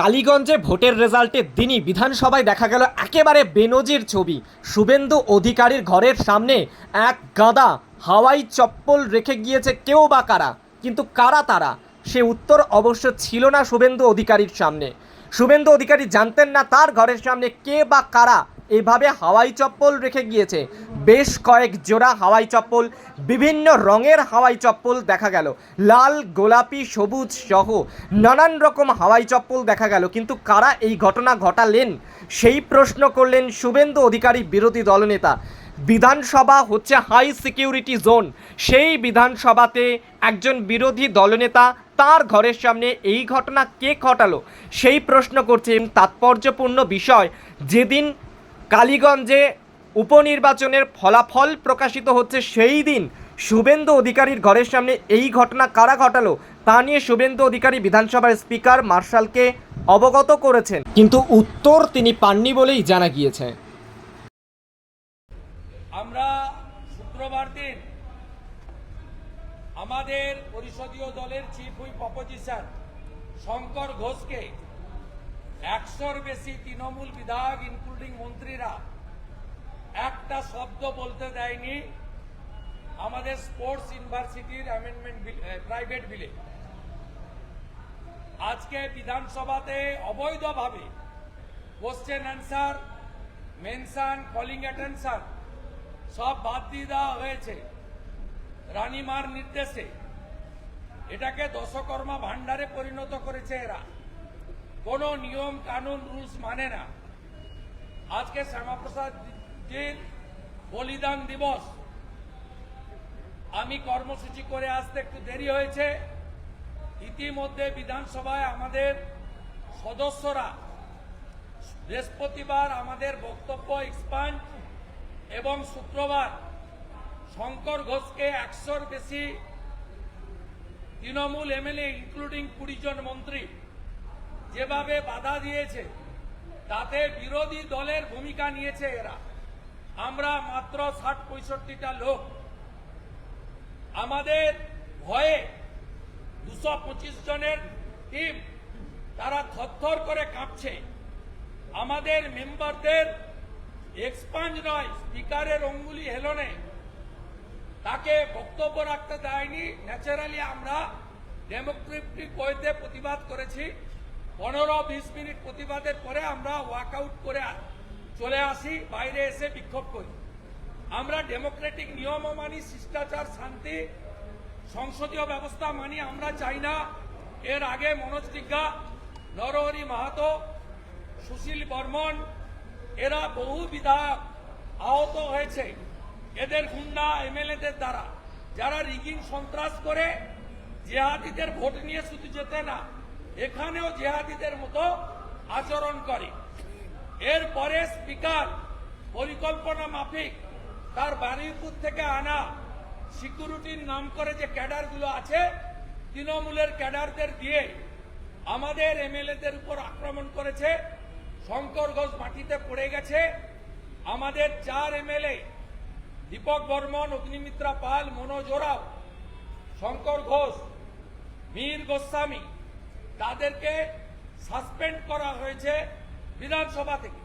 কালীগঞ্জে ভোটের রেজাল্টের দিনই বিধানসভায় দেখা গেল একেবারে বেনজির ছবি। শুভেন্দু অধিকারীর ঘরের সামনে এক গাদা হাওয়াই চপ্পল রেখে গিয়েছে কেউ বা কারা? কিন্তু কারা তারা? সে উত্তর অবশ্য ছিল না শুভেন্দু অধিকারীর সামনে। শুভেন্দু অধিকারী জানতেন না তার ঘরের সামনে কে বা কারা এভাবে হাওয়াই চপ্পল রেখে গিয়েছে। বেশ কয়েক জোড়া হাওয়াই চপ্পল, বিভিন্ন রঙের হাওয়াই চপ্পল দেখা গেল। লাল, গোলাপি, সবুজ সহ নানান রকম হাওয়াই চপ্পল দেখা গেল। কিন্তু কারা এই ঘটনা ঘটালেন? সেই প্রশ্ন করলেন শুভেন্দু অধিকারী বিরোধী দলনেতা। বিধানসভা হচ্ছে হাই সিকিউরিটি জোন সেই বিধানসভাতে একজন বিরোধী দলনেতা তার ঘরের সামনে এই ঘটনা কে ঘটালো? সেই প্রশ্ন করছে তাৎপর্যপূর্ণ বিষয়। যেদিন কালীগঞ্জে উপনির্বাচনের ফলাফল প্রকাশিত হচ্ছে, সেই দিন শুভেন্দু অধিকারীর ঘরের সামনে এই ঘটনা কারা ঘটালো? তা নিয়ে শুভেন্দু অধিকারী বিধানসভার স্পিকার মার্শালকে অবগত করেছেন। কিন্তু উত্তর তিনি পাননি বলেই জানা গিয়েছে। আমরা শুক্রবার দিন আমাদের পরিষদীয় দলের চিফ হুইপ অপোজিশন শঙ্কর ঘোষকে একশোর বেশি তৃণমূল বিধায়ক ইনক্লুডিং মন্ত্রীরা, একটা শব্দ বলতে দেয়নি আমাদের স্পোর্টস ইউনিভার্সিটির অ্যামেন্ডমেন্ট প্রাইভেট বিলে আজকে বিধানসভাতে অবৈধভাবে question answer mention calling attention সব বাদ দিয়ে দেওয়া হয়েছে। রানীমার নির্দেশে এটাকে দশকর্মা ভান্ডারে পরিণত করেছে এরা। কোনো নিয়ম, কানুন, রুলস মানে না। আজকে শ্যামাপ্রসাদ জির বলিদান দিবস। আমি কর্মসূচি করে আসতে একটু দেরি হয়েছে। ইতিমধ্যে বিধানসভায় আমাদের সদস্যরা বৃহস্পতিবার আমাদের বক্তব্য এক্সপান্ড এবং শুক্রবার শঙ্কর ঘোষকে একশোর বেশি তৃণমূল এমএলএ ইনক্লুডিং কুড়ি জন মন্ত্রী, যেভাবে বাধা দিয়েছে, তাতে বিরোধী দলের ভূমিকা নিয়েছে এরা। আমরা মাত্র ষাট পঁয়ষট্টিটা লোক। আমাদের ভয়ে দুশো পঁচিশ জনের টিম তারা থরথর করে কাঁপছে। আমাদের মেম্বারদের এক্সপাঞ্জ নয় স্পিকারের অঙ্গুলি হেলনে। তাকে বক্তব্য রাখতে দেয়নি। ন্যাচারালি আমরা ডেমোক্রেটিক ওয়েতে প্রতিবাদ করেছি। পনেরো, বিশ মিনিট প্রতিবাদের পরে আমরা ওয়াকআউট করে চলে আসি, বাইরে এসে বিক্ষোভ করি। আমরা ডেমোক্রেটিক নিয়ম মানি, শিষ্টাচার, শান্তি, সংসদীয় ব্যবস্থা মানি আমরা চাই না। এর আগে মনোজ টিগ্গা, নরহরি মাহাতো, সুশীল বর্মন, এরা বহু বিধায়ক আহত হয়েছে। এদের গুন্ডা এমএলএদের দ্বারা। যারা রিগিং সন্ত্রাস করে, জেহাদিদের ভোট নিয়ে শুধু যেতে না, এখানেও জেহাদিদের মতো আচরণ করে। এরপরে স্পিকার পরিকল্পনা মাফিক তার বারুইপুর থেকে আনা সিকিউরিটির নাম করে যে ক্যাডারগুলো আছে, তৃণমূলের ক্যাডারদের দিয়ে আমাদের এমএলএদের উপর আক্রমণ করেছে। শঙ্কর ঘোষ মাটিতে পড়ে গেছে। আমাদের চার এমএলএ দীপক বর্মন, অগ্নিমিত্রা পাল, মনোজ ওরাও, শঙ্কর ঘোষ, মীর গোস্বামী, তাদেরকে সাসপেন্ড করা হয়েছে বিধানসভা থেকে।